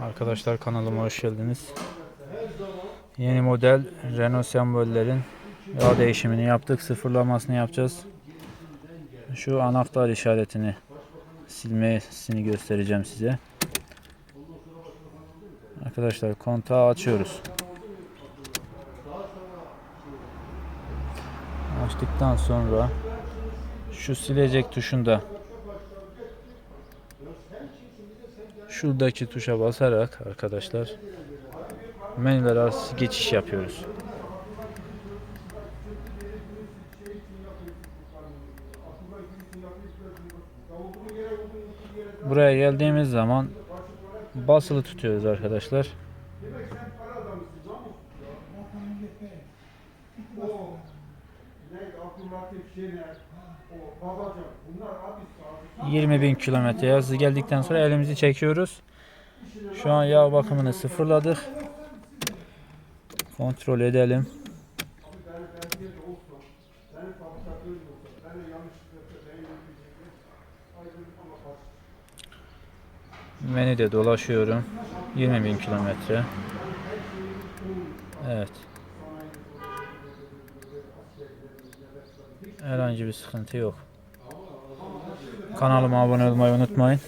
Arkadaşlar kanalıma hoş geldiniz. Yeni model Renault sembollerin yağ değişimini yaptık. Sıfırlamasını yapacağız. Şu anahtar işaretini silmesini göstereceğim size. Arkadaşlar kontağı açıyoruz. Açtıktan sonra şu silecek tuşunda şuradaki tuşa basarak arkadaşlar menüler arası geçiş yapıyoruz. Buraya geldiğimiz zaman basılı tutuyoruz arkadaşlar. Neydi Abdülhatif Şener, o Babacan, bunlar abi 20 bin kilometre hızı geldikten sonra elimizi çekiyoruz. Şu an yağ bakımını sıfırladık. Kontrol edelim. Menüde dolaşıyorum. 20 bin kilometre. Evet. Herhangi bir sıkıntı yok. Kanalıma abone olmayı unutmayın.